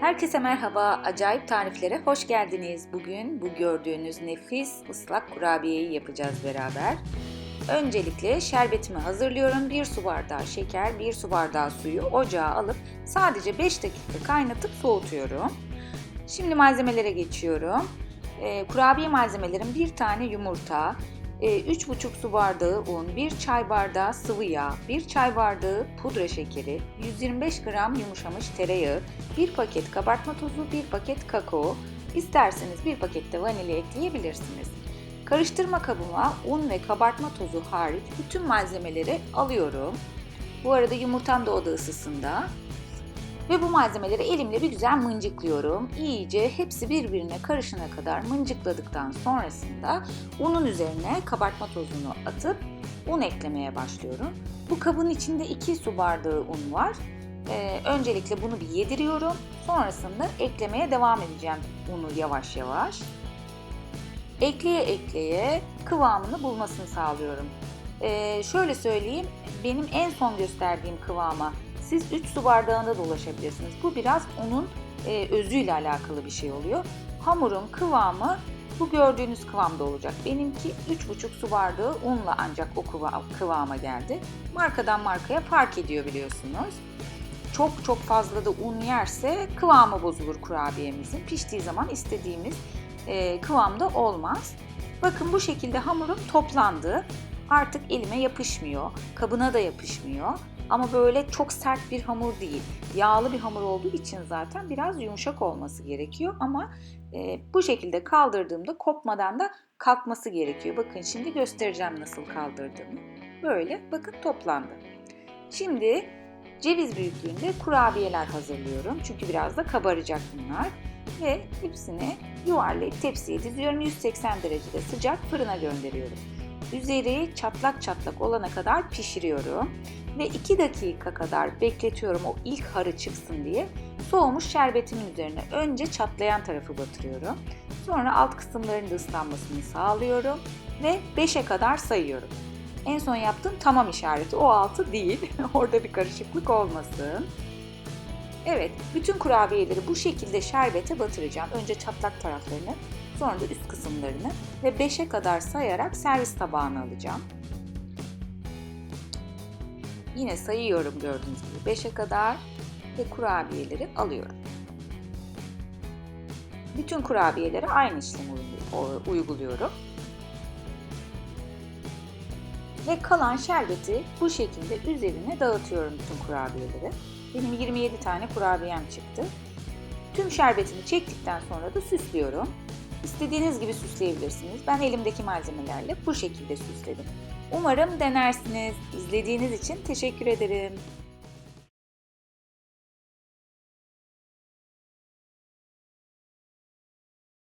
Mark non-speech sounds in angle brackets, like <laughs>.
Herkese merhaba, acayip tariflere hoş geldiniz. Bugün bu gördüğünüz nefis ıslak kurabiyeyi yapacağız beraber. Öncelikle şerbetimi hazırlıyorum. 1 su bardağı şeker, 1 su bardağı suyu ocağa alıp sadece 5 dakika kaynatıp soğutuyorum. Şimdi malzemelere geçiyorum. Ee, kurabiye malzemelerim 1 tane yumurta, 3,5 su bardağı un, 1 çay bardağı sıvı yağ, 1 çay bardağı pudra şekeri, 125 gram yumuşamış tereyağı, 1 paket kabartma tozu, 1 paket kakao, isterseniz 1 paket de vanilya ekleyebilirsiniz. Karıştırma kabıma un ve kabartma tozu hariç bütün malzemeleri alıyorum. Bu arada yumurtam da oda ısısında. Ve bu malzemeleri elimle bir güzel mıncıklıyorum. İyice hepsi birbirine karışana kadar mıncıkladıktan sonrasında unun üzerine kabartma tozunu atıp un eklemeye başlıyorum. Bu kabın içinde 2 su bardağı un var. Ee, öncelikle bunu bir yediriyorum. Sonrasında eklemeye devam edeceğim unu yavaş yavaş. Ekleye ekleye kıvamını bulmasını sağlıyorum. Ee, şöyle söyleyeyim, benim en son gösterdiğim kıvama siz 3 su bardağında da ulaşabilirsiniz. Bu biraz onun e, özüyle alakalı bir şey oluyor. Hamurun kıvamı bu gördüğünüz kıvamda olacak. Benimki 3,5 su bardağı unla ancak o kıvama geldi. Markadan markaya fark ediyor biliyorsunuz. Çok çok fazla da un yerse kıvamı bozulur kurabiyemizin. Piştiği zaman istediğimiz e, kıvamda olmaz. Bakın bu şekilde hamurum toplandı. Artık elime yapışmıyor, kabına da yapışmıyor. Ama böyle çok sert bir hamur değil. Yağlı bir hamur olduğu için zaten biraz yumuşak olması gerekiyor. Ama e, bu şekilde kaldırdığımda kopmadan da kalkması gerekiyor. Bakın şimdi göstereceğim nasıl kaldırdığımı. Böyle bakın toplandı. Şimdi ceviz büyüklüğünde kurabiyeler hazırlıyorum. Çünkü biraz da kabaracak bunlar. Ve hepsini yuvarlayıp tepsiye diziyorum. 180 derecede sıcak fırına gönderiyorum. Üzeri çatlak çatlak olana kadar pişiriyorum ve 2 dakika kadar bekletiyorum o ilk harı çıksın diye. Soğumuş şerbetimin üzerine önce çatlayan tarafı batırıyorum. Sonra alt kısımların da ıslanmasını sağlıyorum ve 5'e kadar sayıyorum. En son yaptığım tamam işareti o altı değil. <laughs> Orada bir karışıklık olmasın. Evet, bütün kurabiyeleri bu şekilde şerbete batıracağım. Önce çatlak taraflarını, sonra da üst kısımlarını ve 5'e kadar sayarak servis tabağına alacağım. Yine sayıyorum gördüğünüz gibi 5'e kadar ve kurabiyeleri alıyorum. Bütün kurabiyelere aynı işlemi uyguluyorum. Ve kalan şerbeti bu şekilde üzerine dağıtıyorum bütün kurabiyeleri. Benim 27 tane kurabiyem çıktı. Tüm şerbetini çektikten sonra da süslüyorum. İstediğiniz gibi süsleyebilirsiniz. Ben elimdeki malzemelerle bu şekilde süsledim. Umarım denersiniz. İzlediğiniz için teşekkür ederim.